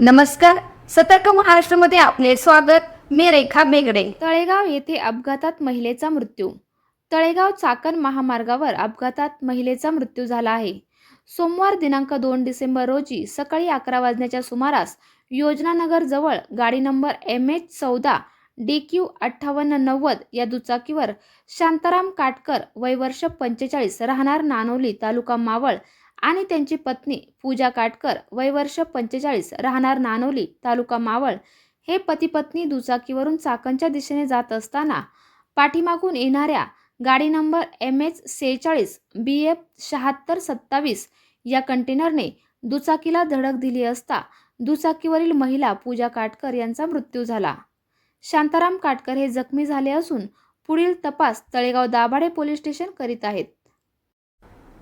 नमस्कार. सतर्क महाराष्ट्रामध्ये आपले स्वागत. मी रेखा बेगडे. तळेगाव येथे अपघातात महिलेचा मृत्यू. तळेगाव चाकण महामार्गावर अपघातात महिलेचा मृत्यू झाला आहे. सोमवार दिनांक दोन डिसेंबर रोजी सकाळी अकरा वाजण्याच्या सुमारास योजनानगर जवळ गाडी नंबर एम एच चौदा डी क्यू अठ्ठावन्न नव्वद या दुचाकीवर शांताराम काटकर वय वर्ष पंचेचाळीस राहणार नानोली तालुका मावळ आणि त्यांची पत्नी पूजा काटकर वय वर्ष पंचेचाळीस राहणार नानोली तालुका मावळ. हे पती पत्नी दुचाकीवरून चाकणच्या दिशेने जात असताना पाठीमागून येणाऱ्या गाडी नंबर एम एच सेहेचाळीस बी एफ शहात्तर सत्तावीस या कंटेनरने दुचाकीला धडक दिली असता दुचाकीवरील महिला पूजा काटकर यांचा मृत्यू झाला. शांताराम काटकर हे जखमी झाले असून पुढील तपास तळेगाव दाभाडे पोलीस स्टेशन करीत आहेत.